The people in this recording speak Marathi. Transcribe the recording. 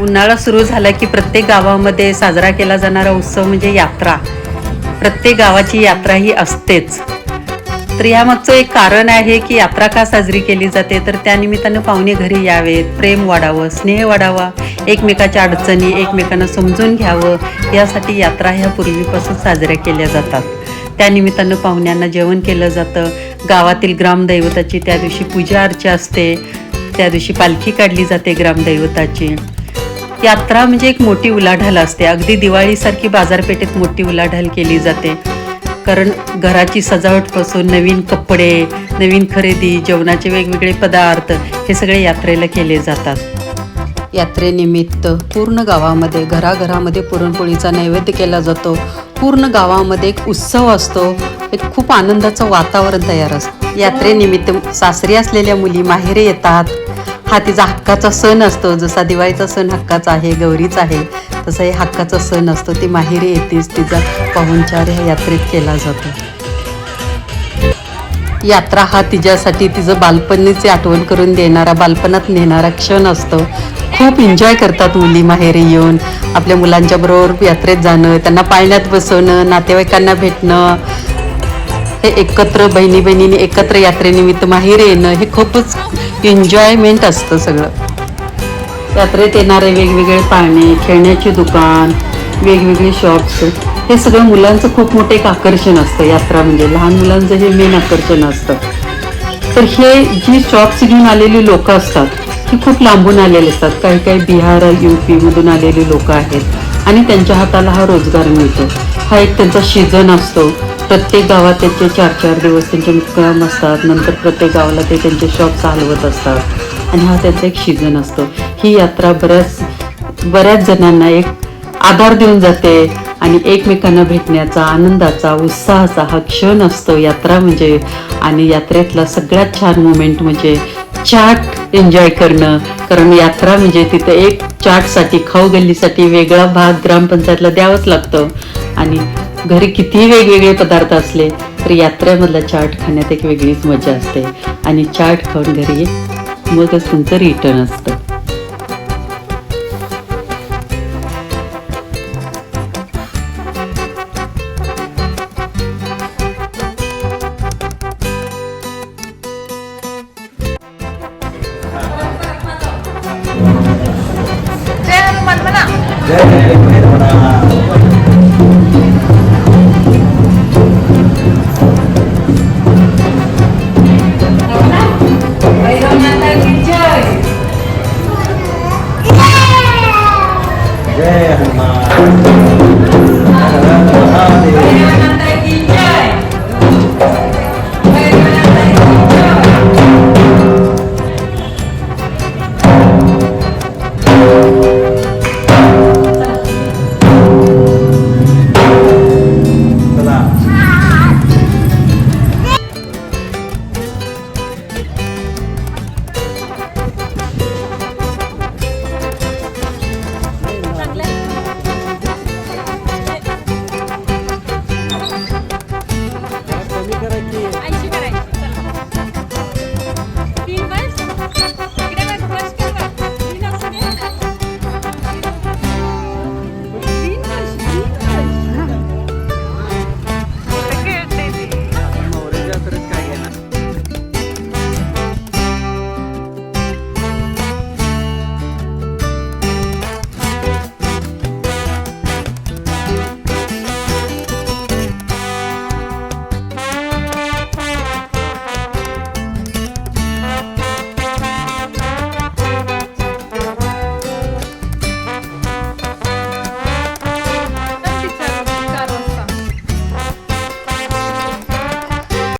उन्हाळा सुरू झाला की प्रत्येक गावामध्ये साजरा केला जाणारा उत्सव म्हणजे यात्रा. प्रत्येक गावाची यात्रा ही असतेच. तर यामागचं एक कारण आहे की यात्रा का साजरी केली जाते? तर त्यानिमित्तानं पाहुणे घरी यावेत प्रेम वाढावं स्नेह वाढावा एकमेकाच्या अडचणी एकमेकांना समजून घ्यावं यासाठी यात्रा ह्या पूर्वीपासून साजऱ्या केल्या जातात. त्यानिमित्तानं पाहुण्यांना जेवण केलं जातं. गावातील ग्रामदैवताची त्या दिवशी पूजा अर्चा असते. त्या दिवशी पालखी काढली जाते ग्रामदैवताची. यात्रा म्हणजे एक मोठी उलाढाल असते. अगदी दिवाळीसारखी बाजारपेठेत मोठी उलाढाल केली जाते. कारण घराची सजावटपासून नवीन कपडे नवीन खरेदी जेवणाचे वेगवेगळे पदार्थ हे सगळे यात्रेला केले जातात. यात्रेनिमित्त पूर्ण गावामध्ये घराघरामध्ये पुरणपोळीचा नैवेद्य केला जातो. पूर्ण गावामध्ये एक उत्सव असतो. एक खूप आनंदाचं वातावरण तयार असतं. यात्रेनिमित्त सासरी असलेल्या मुली माहेरे येतात. हा तिचा हक्काचा सण असतो. जसा दिवाळीचा सण हक्काचा आहे गौरीचा आहे तसा हे हक्काचा सण असतो. ती माहेरी येतेच तिचा पाहुणचार ह्या यात्रेत केला जातो. यात्रा हा तिच्यासाठी तिचं बालपणीची आठवण करून देणारा बालपणात नेणारा क्षण असतो. खूप एन्जॉय करतात मुली माहेरी येऊन. आपल्या मुलांच्या बरोबर यात्रेत जाणं त्यांना पाळण्यात बसवणं नातेवाईकांना भेटणं हे एकत्र बहिणी बहिणीने एकत्र यात्रेनिमित्त माहेर येणं हे खूपच एन्जॉयमेंट असतं सगळं. यात्रेत येणारे वेगवेगळे पाळणे खेळण्याचे दुकान वेगवेगळे शॉप्स हे सगळं मुलांचं खूप मोठं एक आकर्षण असतं. यात्रा म्हणजे लहान मुलांचं हे मेन आकर्षण असतं. तर हे जी शॉप्स घेऊन आलेली लोक असतात ही खूप लांबून आलेली असतात. काही काही बिहार यू मधून आलेली लोक आहेत आणि त्यांच्या हाताला हा रोजगार मिळतो. हा एक त्यांचा सीझन असतो. प्रत्येक गावात त्यांचे चार चार दिवस त्यांचे मुक्काम असतात. नंतर प्रत्येक गावाला ते त्यांचे शॉप चालवत असतात. आणि हा त्यांचा एक सीझन असतो. ही यात्रा बऱ्याच बऱ्याच जणांना एक आधार देऊन जाते आणि एकमेकांना भेटण्याचा आनंदाचा उत्साहाचा हा क्षण असतो. यात्रा म्हणजे आणि यात्रेतला सगळ्यात छान मोमेंट म्हणजे चाट एन्जॉय करणं. कारण यात्रा म्हणजे तिथं एक चाटसाठी खाऊ गल्लीसाठी वेगळा भाग ग्रामपंचायतला द्यावाच लागतं. आणि घरी कितीही वेगवेगळे पदार्थ असले तर यात्रेमधला चाट खाण्यात एक वेगळीच मजा असते. आणि चाट खाऊन घरी मगच तुमचं रिटर्न असतं. जय. Yeah,